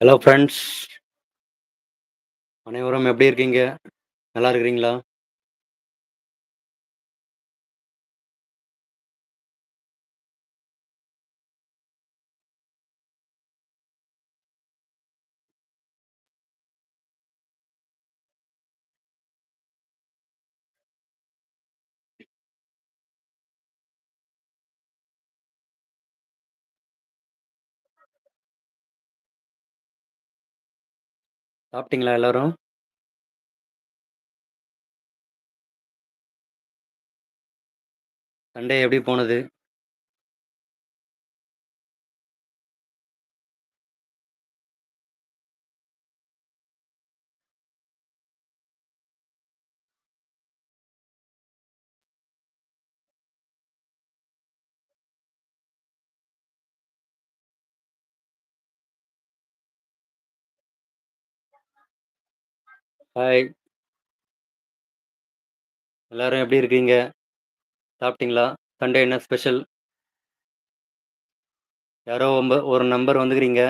Hello friends அனைவரும் எப்படி இருக்கீங்க? நல்லா இருக்கிறீங்களா? சாப்பிட்டீங்களா எல்லாரும்? சண்டே எப்படி போனது? ஹாய் எல்லாரும் எப்படி இருக்கீங்க? சாப்பிட்டீங்களா? சண்டே என்ன ஸ்பெஷல் யாரோ ஒம்ப ஒரு நம்பர் வந்துக்கிறீங்க.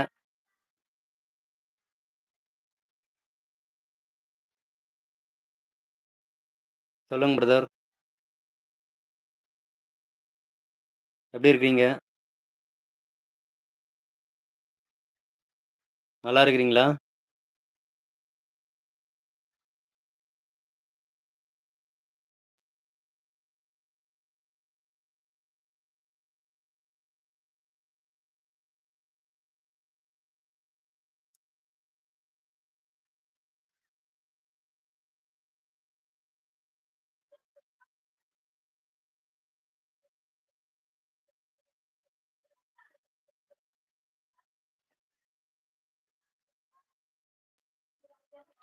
சொல்லுங்க பிரதர் எப்படி இருக்கீங்க? நல்லா இருக்கிறீங்களா?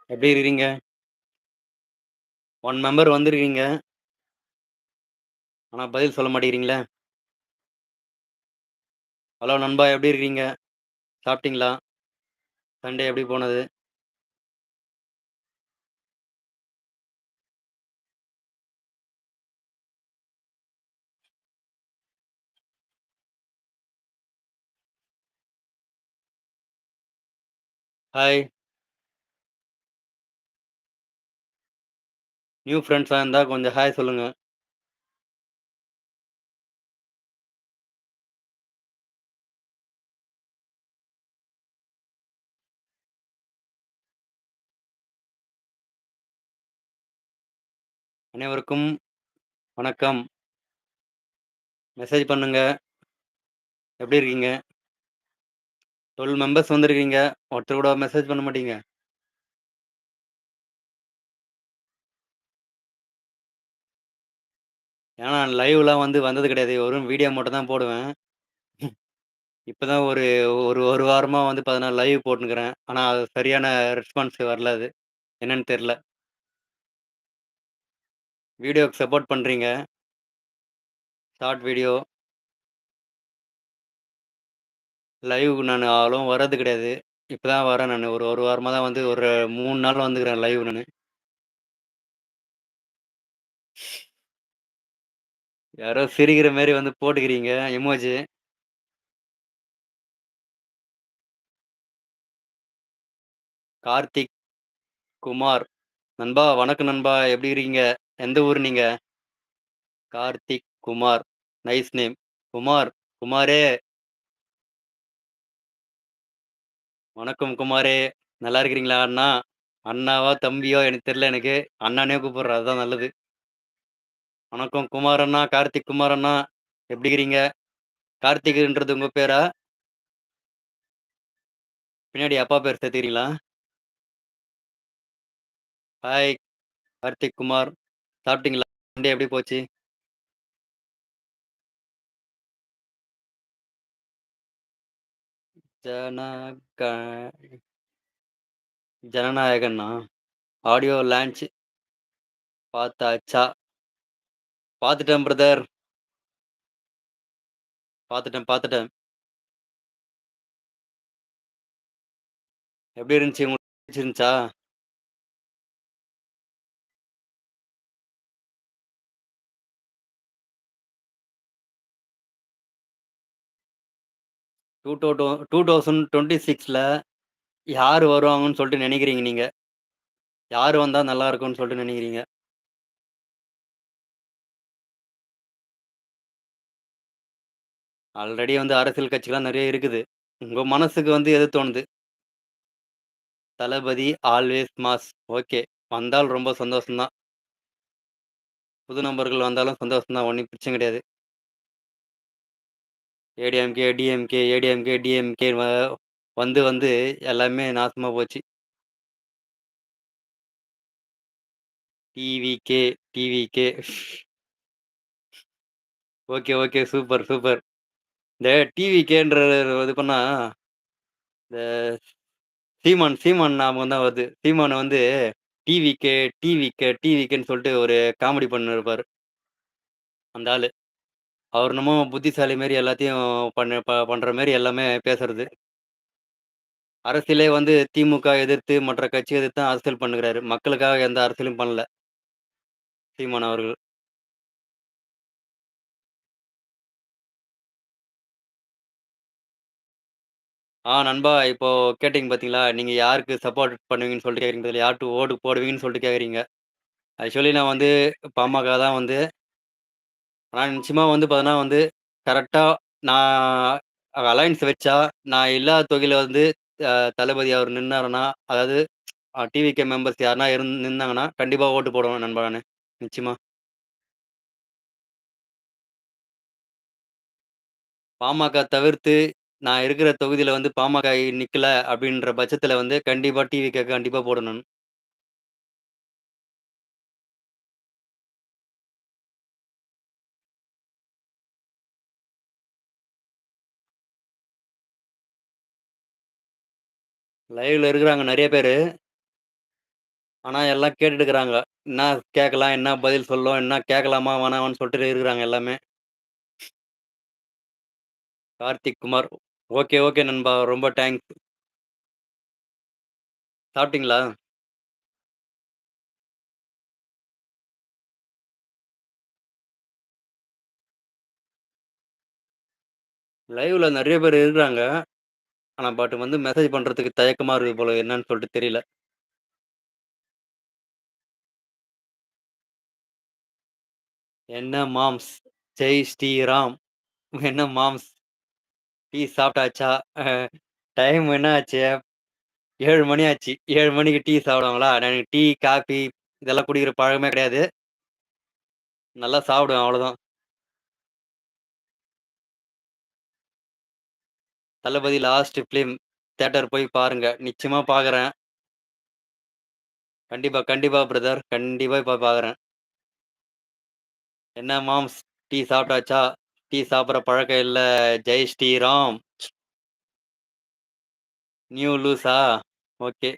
எப்படி இருக்கிறீங்க? ஒன் மெம்பர் வந்திருக்கீங்க ஆனால் பதில் சொல்ல மாட்டேங்கிறீங்களே? ஹலோ நண்பா எப்படி இருக்கீங்க சாப்பிட்டீங்களா? சண்டே எப்படி போனது? ஹாய் நியூ ஃப்ரெண்ட்ஸாக இருந்தால் கொஞ்சம் ஹாய் சொல்லுங்கள் அனைவருக்கும் வணக்கம். மெசேஜ் பண்ணுங்க. எப்படி இருக்கீங்க? டுவெல் மெம்பர்ஸ் வந்திருக்கீங்க. ஒருத்தர் கூட மெசேஜ் பண்ண மாட்டீங்க. ஏன்னா லைவ்லாம் வந்து வந்தது கிடையாது. வெறும் வீடியோ மட்டும் தான் போடுவேன். இப்போ தான் ஒரு ஒரு ஒரு வாரமாக வந்து பார்த்தினா லைவ் போட்டுனுக்கிறேன் ஆனால் அது சரியான ரெஸ்பான்ஸ் வரல அது. என்னன்னு தெரில வீடியோக்கு சப்போர்ட் பண்ணுறீங்க ஷார்ட் வீடியோ. லைவ் நான் ஆளும் வர்றது கிடையாது. இப்போ தான் வரேன் நான். ஒரு ஒரு வாரமாக தான் வந்து ஒரு மூணு நாள் வந்துக்கிறேன் லைவ் நான். யாரோ சிரிக்கிற மாரி வந்து போட்டுக்கிறீங்க எமோஜி கார்த்திக் குமார். நண்பா வணக்கம் நண்பா. எப்படி இருக்கீங்க? எந்த ஊர் நீங்க? கார்த்திக் குமார். Nice name. குமார் குமாரே. வணக்கம் குமாரே. நல்லா இருக்கிறீங்களா அண்ணா? அண்ணாவா தம்பியோ? எனக்கு தெரியல எனக்கு. அண்ணானே கூப்பிடுற அதுதான் நல்லது. வணக்கம். குமார் அண்ணா கார்த்திக் குமார் அண்ணா எப்படி இருக்கிறீங்க கார்த்திக்ன்றது உங்க பேரா? பின்னாடி அப்பா பேர் சேர்த்துக்கிறீங்களா? ஹாய் கார்த்திக் குமார். சாப்பிட்டீங்களா? சண்டே எப்படி போச்சு? ஜனக ஜனநாயகண்ணா? ஆடியோ லான்ச் பார்த்தாச்சா? பார்த்துட்டேன் பிரதர் பார்த்துட்டேன் பார்த்துட்டேன் எப்படி இருந்துச்சு? உங்களுக்கு பிடிச்சிருந்துச்சா two two two two thousand twenty சிக்ஸில் யார் வருவாங்கன்னு சொல்லிட்டு நினைக்கிறீங்க நீங்கள் யார் வந்தால் நல்லா இருக்கும்னு சொல்லிட்டு நினைக்கிறீங்க? ஆல்ரெடி வந்து அரசியல் கட்சிகள்லாம் நிறைய இருக்குது. உங்க மனசுக்கு வந்து எது தோணுது? Thalapathy always mass. ஓகே. வந்தால் ரொம்ப சந்தோஷம் தான். புது நபர்கள் வந்தாலும் சந்தோஷம் தான். ஒண்ணும் பிரச்சனை கிடையாது. ஏடிஎம்கே, டிஎம்கே, ஏடிஎம்கே, டிஎம்கே வ வந்து வந்து எல்லாமே நாசமா போச்சு. TVK, TVK. Okay, okay. Super, super. இந்த டிவிகேன்ற இது பண்ணா, இந்த சீமான் சீமான் ஞாபகம் தான் வருது. சீமான் வந்து டிவிகே, டிவிகே, டிவிகேன்னு சொல்லிட்டு ஒரு காமெடி பண்ணிருப்பார் அந்த ஆளு. அவர் என்னமோ புத்திசாலி மாரி எல்லாத்தையும் பண்ண ப பண்ற மாரி எல்லாமே பேசுறது. அரசியலே வந்து திமுக எதிர்த்து, மற்ற கட்சி எதிர்த்து அரசியல் பண்ணுகிறாரு. மக்களுக்காக எந்த அரசியலும் பண்ணல. சீமான் அவர்கள். ஆ நண்பா, இப்போ கேட்டீங்க பார்த்தீங்களா? நீங்க யாருக்கு சப்போர்ட் பண்ணுவீங்கன்னு சொல்லிட்டு கேட்குறீங்க பதிலா யாருக்கு ஓட்டு போடுவீங்கன்னு சொல்லிட்டு கேட்குறீங்க ஆக்சுவலி நான் வந்து பாமக தான் வந்து ஆனா நிச்சயமா வந்து பார்த்தீங்கன்னா வந்து, கரெக்ட்டா நான் அலையன்ஸ் வச்சா, நான் இல்லாத தொகுதியில வந்து அ தளபதி அவர் நின்னாருன்னா, அதாவது அ டிவிகே மெம்பர்ஸ் யாருனா இருந் நின்னாங்கன்னா, கண்டிப்பா ஓட்டு போடுவேன் நண்பா நானு. நிச்சயமா. பாமக தவிர்த்து, நான் இருக்கிற தொகுதியில வந்து பாமக நிக்கல அப்படின்ற பட்சத்தில் வந்து கண்டிப்பா கேட்க கண்டிப்பா போடணும். லைவ்ல இருக்கிறாங்க நெறைய பேரு. ஆனா எல்லாம் கேட்டுட்டு இருக்கிறாங்க. என்ன கேட்கலாம்? என்ன பதில் சொல்லும் என்ன கேட்கலாமா? வேணாமான்னு சொல்லிட்டு இருக்கிறாங்க எல்லாமே. கார்த்திக் குமார். ஓகே, ஓகே நண்பா. ரொம்ப தேங்க்ஸ். சாப்பிட்டீங்களா? லைவ்ல நெறைய பேர் இருக்கிறாங்க. ஆனா பட் வந்து மெசேஜ் பண்றதுக்கு தயக்கமா இருக்கு போல. என்னன்னு சொல்லிட்டு தெரியல. என்ன மாம்ஸ்? ஜெய் ஸ்ரீராம். என்ன மாம்ஸ்? டீ சாப்பிட்டாச்சா? டைம் என்ன ஆச்சு? ஏழு மணி ஆச்சு. ஏழு மணிக்கு டீ சாப்பிடுவாங்களா? எனக்கு டீ, காஃபி இதெல்லாம் குடிக்கிற பழக்கமே கிடையாது. நல்லா சாப்பிடுவேன் அவ்வளோதான். தளபதி லாஸ்ட் ஃபிலிம். தேட்டர் போய் பாருங்க. நிச்சயமா பார்க்குறேன். கண்டிப்பா, கண்டிப்பா பிரதர். கண்டிப்பா போய் பார்க்குறேன். என்ன மாம்ஸ்? டீ சாப்பிட்டாச்சா? டீ சாப்பிட்ற பழக்கம் இல்ல. ஜெய் ஸ்ரீராம். நியூ லூஸா? ஓகே.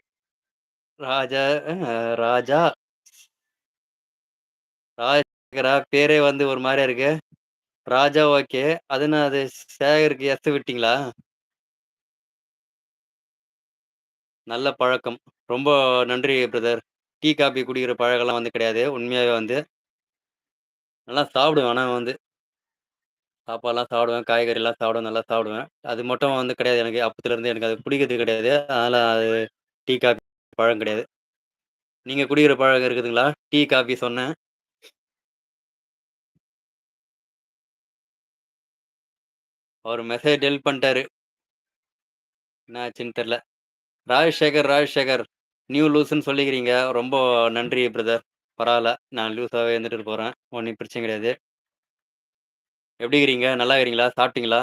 ராஜா ராஜா ராஜா. பேரே வந்து ஒரு மாதிரி இருக்கு. ராஜா ஓகே. அது சேகருக்கு எஸ் விட்டீங்களா? நல்ல பழக்கம். ரொம்ப நன்றி பிரதர். டீ, காபி குடிக்கிற பழக்கம்லாம் வந்து கிடையாது. உண்மையாகவே வந்து. நல்லா சாப்பிடுவேன் ஆனால் வந்து. சாப்பாடுலாம் சாப்பிடுவேன். காய்கறிலாம் சாப்பிடுவேன். நல்லா சாப்பிடுவேன். அது மட்டும் வந்து கிடையாது எனக்கு. அப்பத்துலருந்து எனக்கு அது பிடிக்கிறது கிடையாது. அதனால அது டீ, காஃபி பழக்கம் கிடையாது. நீங்க குடிக்கிற பழக்கம் இருக்குதுங்களா? டீ, காஃபி சொன்னேன். அவரு மெசேஜ் டெலிட் பண்ணிட்டாரு. என்ன ஆச்சுன்னு தெரில ராஜசேகர், ராஜசேகர் நியூ லூஸ்ன்னு சொல்லிக்கிறீங்க. ரொம்ப நன்றி பிரதர். பரவால்ல. நான் லூஸாவே இருந்துட்டு போறேன். ஒண்ணும் பிரச்சனை கிடையாது. எப்படி இருக்கிறீங்க? நல்லா இருக்கிறீங்களா? சாப்பிட்டீங்களா?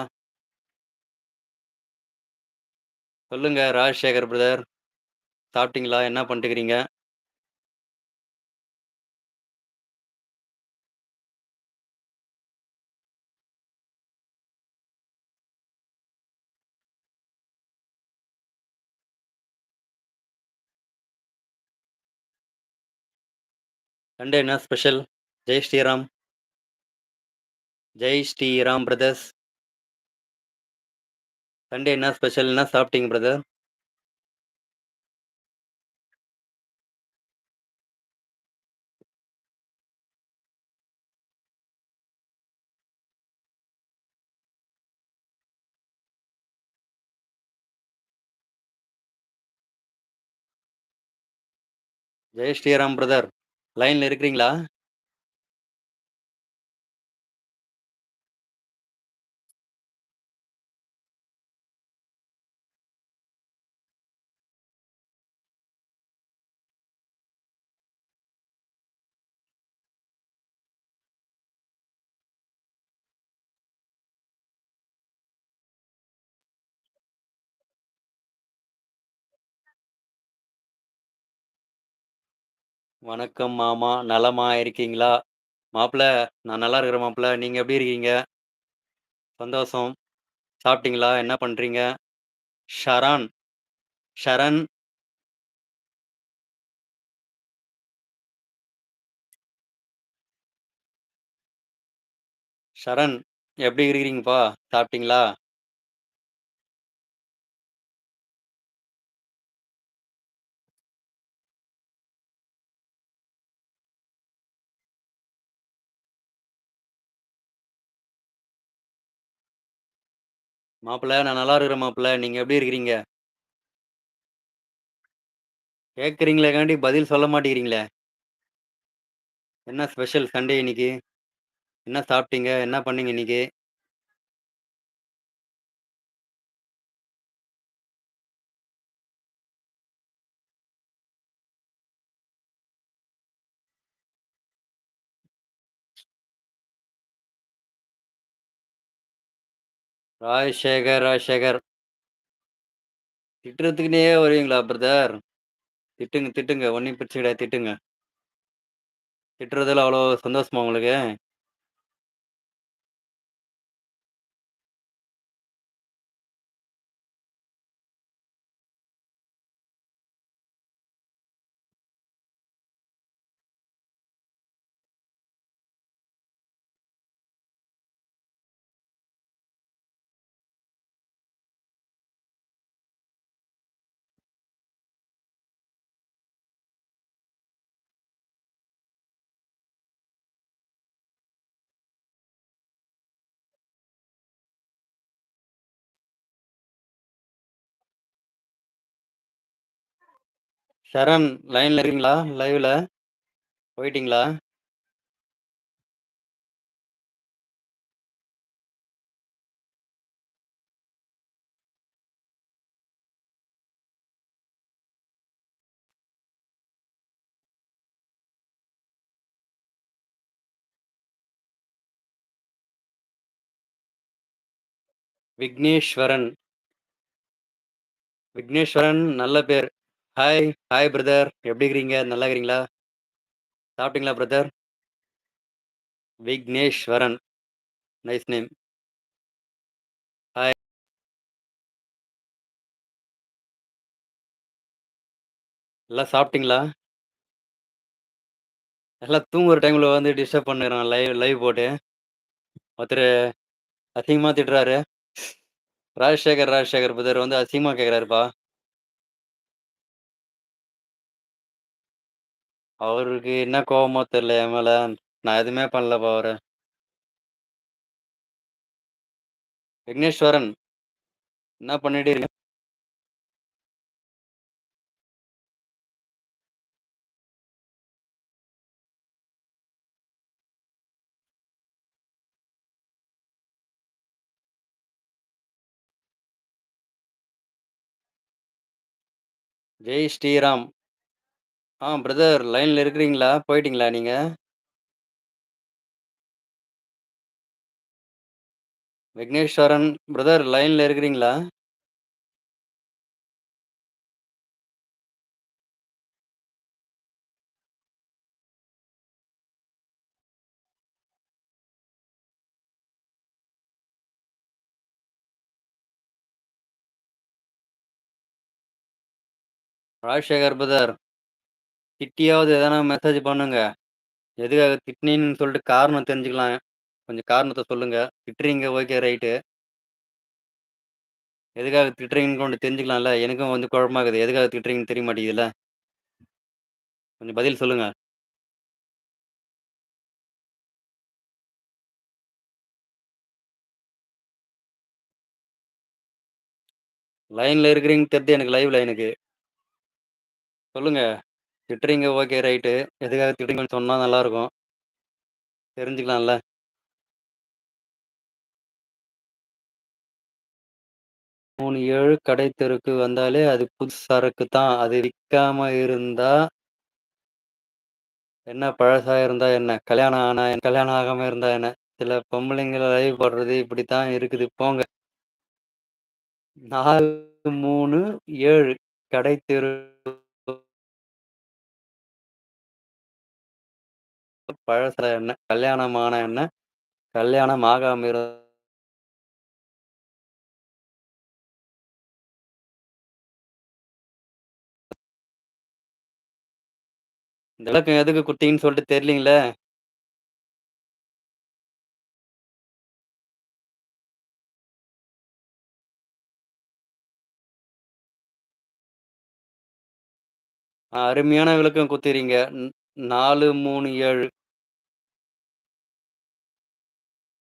சொல்லுங்க ராஜசேகர் பிரதர். சாப்பிட்டீங்களா? என்ன பண்ணிட்டுருக்கிறீங்க? சண்டே என்ன special? Jai Shriram. Jai Shriram brothers. Sunday என்ன ஸ்பெஷல் என்ன சாப்பிட்டீங்க பிரதர் ஜெய் ஸ்ரீராம் பிரதர். லைன்ல இருக்கிறீங்களா? வணக்கம் மாமா. நலமா இருக்கீங்களா? மாப்பிள நான் நல்லா இருக்கிறேன் மாப்பிள. நீங்க எப்படி இருக்கீங்க? சந்தோஷம். சாப்பிட்டீங்களா? என்ன பண்றீங்க? ஷரான். ஷரண் ஷரண் எப்படி இருக்கிறீங்கப்பா? சாப்பிட்டீங்களா? மாப்பிள்ள நான் நல்லா இருக்கிறேன் மாப்பிள்ள நீங்க எப்படி இருக்கிறீங்க? கேட்குறீங்களேக்காண்டி பதில் சொல்ல மாட்டேங்கிறீங்களே. என்ன ஸ்பெஷல் சண்டே இன்னைக்கு? என்ன சாப்பிட்டீங்க? என்ன பண்ணீங்க இன்னைக்கு? ராஜசேகர் ராஜசேகர். திட்டுறதுக்குனே வருவீங்களா பிரதர் திட்டுங்க திட்டுங்க. ஒன்றும் பிரச்சனை கிடையாது திட்டுங்க. திட்டுறதுல அவ்வளோ சந்தோஷமா உங்களுக்கு? சரண் லைன்ல இருக்கீங்களா? லைவ்ல போயிட்டீங்களா? விக்னேஸ்வரன். விக்னேஸ்வரன் நல்ல பேர். ஹாய் ஹாய் பிரதர் எப்படி இருக்கிறீங்க? நல்லா இருக்கிறீங்களா? சாப்பிட்டீங்களா brother Vigneshwaran. Nice name hi எல்லாம் சாப்பிட்டீங்களா? எல்லாம் தூங்குற டைமில் வந்து டிஸ்டர்ப் பண்ணுறான். லைவ் லைவ் போட்டு. ஒருத்தர் அசிங்கமாக திட்டுறாரு. ராஜசேகர் ராஜசேகர் பிரதர் வந்து அசிங்கமாக கேட்குறாருப்பா அவருக்கு என்ன கோவமோ தெரியல என் மேல. நான் எதுவுமே பண்ணலப்பா அவரை. விக்னேஸ்வரன் என்ன பண்ணிட்டு இருக்க? ஜெய் ஸ்ரீராம். ஆ பிரதர் லைன்ல இருக்கிறீங்களா? போயிட்டீங்களா நீங்க? விக்னேஸ்வரன் பிரதர் லைன்ல இருக்கிறீங்களா? ராஜசேகர் பிரதர் திட்டியாவது எதனா மெசேஜ் பண்ணுங்க. எதுக்காக திட்டினேன்னு சொல்லிட்டு காரணம் தெரிஞ்சுக்கலாம். கொஞ்சம் காரணத்தை சொல்லுங்க. திட்டுறீங்க ஓகே ரைட்டு எதுக்காக திட்டுறீங்கன்னு கொண்டு தெரிஞ்சுக்கலாம்ல. எனக்கும் வந்து குழப்பமாகுது. எதுக்காக திட்டுறீங்கன்னு தெரிய மாட்டேங்குதுல்ல. கொஞ்சம் பதில் சொல்லுங்க. லைன்ல இருக்கிறீங்கன்னு தெரியுது எனக்கு லைவ்ல எனக்கு. சொல்லுங்க. திட்டுறீங்க ஓகே ரைட்டு. எதுக்காக திட்டுறீங்கன்னு சொன்னா நல்லாருக்கும். தெரிஞ்சுக்கலாம்ல. மூணு ஏழு கடை தெருக்கு வந்தாலே அது புது சரக்கு தான். அது விற்காம இருந்தா என்ன பழசா இருந்தா என்ன? கல்யாணம் ஆனா கல்யாணம் ஆகாம இருந்தா என்ன? சில பொம்பளைங்கள லைவ் போடுறது இப்படித்தான் இருக்குது போங்க. 4, 3, 7 கடை தெரு பழச என்ன? கல்யாணம் எண்ணெய், என்ன? கல்யாணம் ஆகாம இரு இந்த விளக்கம் எதுக்கு குடுத்தீங்கன்னு சொல்லிட்டு தெரியலீங்களே! அ அருமையான விளக்கம் குடுத்துறீங்க. ன் 4, 3, 7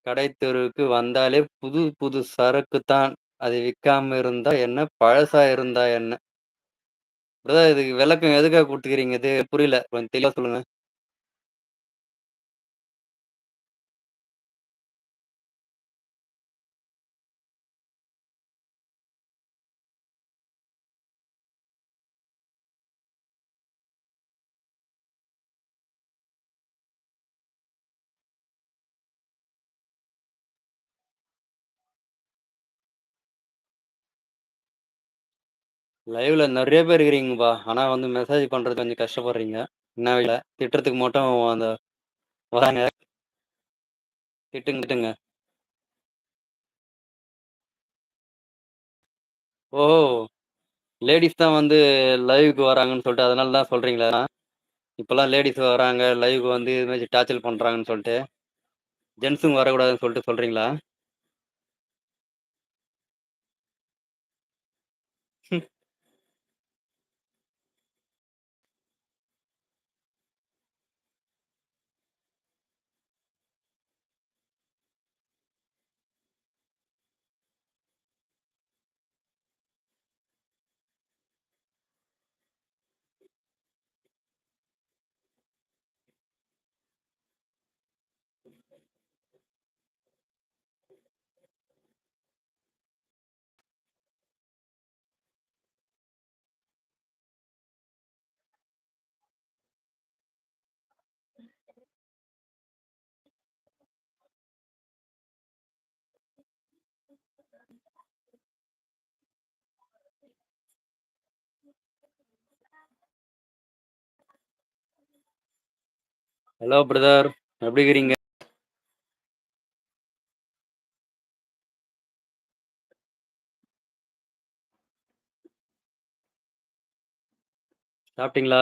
கடை தெருவுக்கு வந்தாலே புது புது சரக்கு தான். அது விக்காம இருந்தா என்ன? பழசா இருந்தா என்ன? பிரதர் இதுக்கு விளக்கம் எதுக்காக குடுத்துக்கிறீங்க? இது புரியல. கொஞ்சம் தெளிவா சொல்லுங்க. லைவ்ல நிறைய பேர் இருக்கிறீங்கப்பா. ஆனா வந்து மெசேஜ் பண்றது கொஞ்சம் கஷ்டப்படுறீங்க. என்ன இல்ல. திட்டுறதுக்கு மட்டும் அந்த வராங்க. திட்டுங்க, திட்டுங்க. ஓஹோ! லேடிஸ் தான் வந்து லைவுக்கு வராங்கன்னு சொல்லிட்டு அதனால தான் சொல்றீங்களா? இப்பெல்லாம் லேடிஸ் வராங்க, லைவுக்கு வந்து இது மாதிரி டார்ச்சர் பண்றாங்கன்னு சொல்லிட்டு ஜென்ஸுங்க வரக்கூடாதுன்னு சொல்லிட்டு சொல்றீங்களா? Hello brother. எப்படி இருக்கிறீங்க? சாப்பிட்டீங்களா?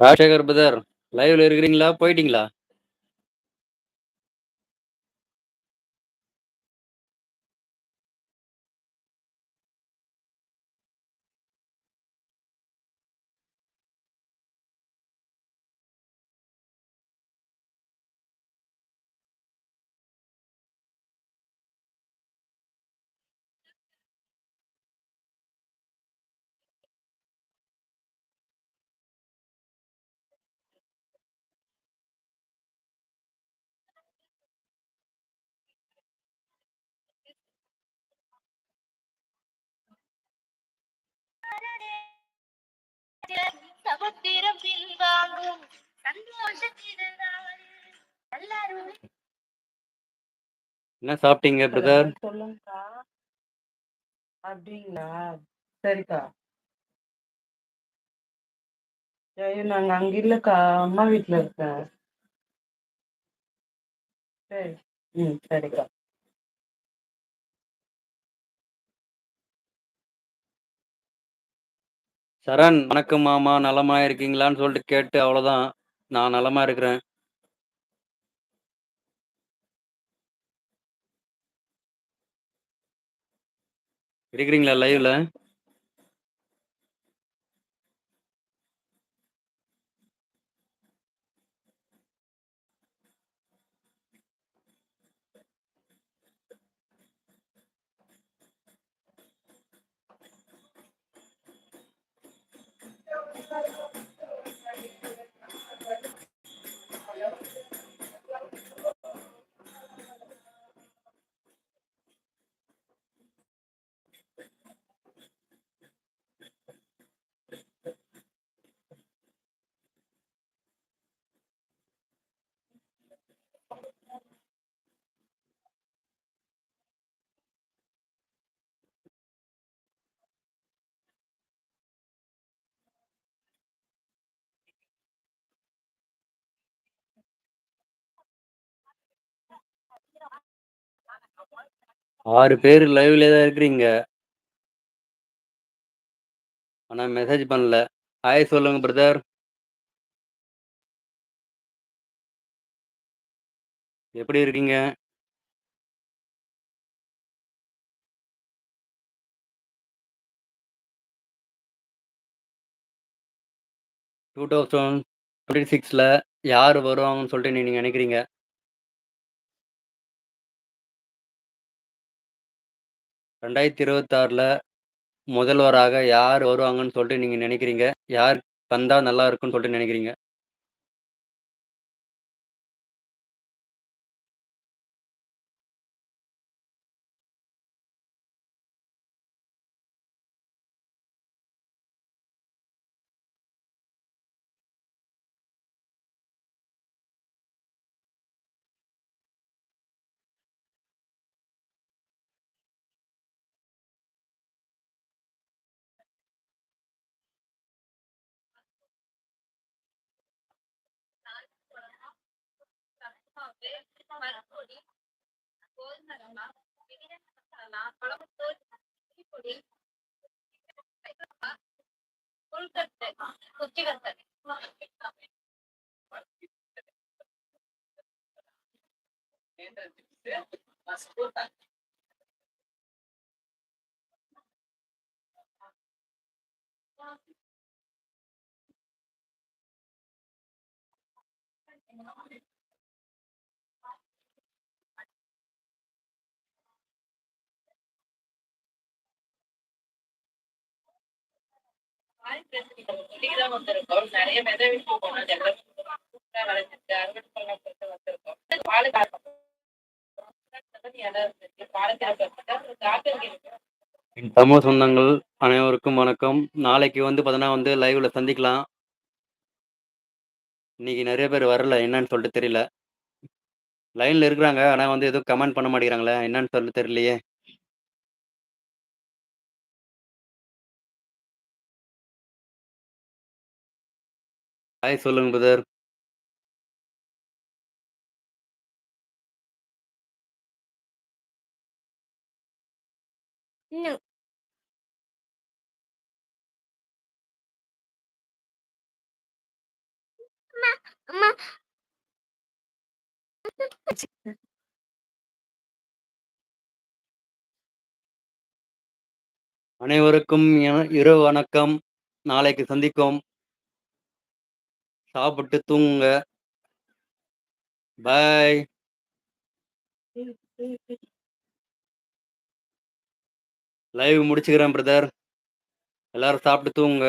ராஜசேகர் பிரதர். லைவ்ல இருக்கிறீங்களா? போயிட்டீங்களா? சமுத்திரம் பின்வாங்கும். என்ன சாப்பிட்டீங்க பிரதர் சொல்லுங்கக்கா. அப்படிங்களா? சரிக்கா. ஐயோ நாங்க அங்க இல்லக்கா. அம்மா வீட்டுல இருக்கேன். சரி. ம் சரிக்கா. சரண் வணக்கம் மாமா நலமா இருக்கீங்களான்னு சொல்லிட்டு கேட்டு அவ்வளோதான் நான் நலமா இருக்கிறேன். இருக்கிறீங்களா லைவ்ல ஆறு பேர் லைவ்ல தான் இருக்கிறீங்க. ஆனா மெசேஜ் பண்ணல. ஹாய் சொல்லுங்க பிரதர் எப்படி இருக்கீங்க? டூ தௌசண்ட் டுவெண்ட்டி சிக்ஸில் யார் வருவாங்கன்னு சொல்லிட்டு நீங்கள் நினைக்கிறீங்க? ரெண்டாயிரத்தி இருபத்தாறில் முதல்வராக யார் வருவாங்கன்னு சொல்லிட்டு நீங்கள் நினைக்கிறீங்க? யார் வந்தால் நல்லா இருக்கும்னு சொல்லிட்டு நினைக்கிறீங்க? மரப்பொடி கோதுமை ரவா மிதிரச மசாலா குழம்பு தோல் பொடி கொழுக்கட்டை குச்சி வத்தல் ఏంటంటే நிறைய விதை விட்டு சூப்பரா அறுவடை வந்திருக்கோம். பால் என் தமிழ் சொந்தங்கள் அனைவருக்கும் வணக்கம். நாளைக்கு வந்து பார்த்தோன்னா வந்து லைவ்ல சந்திக்கலாம். இன்னைக்கு நிறைய பேர் வரல. என்னன்னு சொல்லிட்டு தெரியல. லைன்ல இருக்கிறாங்க. ஆனால் வந்து எதுவும் கமெண்ட் பண்ண மாட்டேங்கிறாங்களே. என்னன்னு சொல்லிட்டு தெரியலையே. ஹாய் சொல்லுங்க பிரதர். அம்மா அனைவருக்கும் என- இரவு வணக்கம். நாளைக்கு சந்திக்கும் சாப்பிட்டு தூங்குங்க. பாய் லைவ் முடிச்சுக்கிறேன் பிரதர் எல்லாரும் சாப்பிட்டு தூங்குங்க.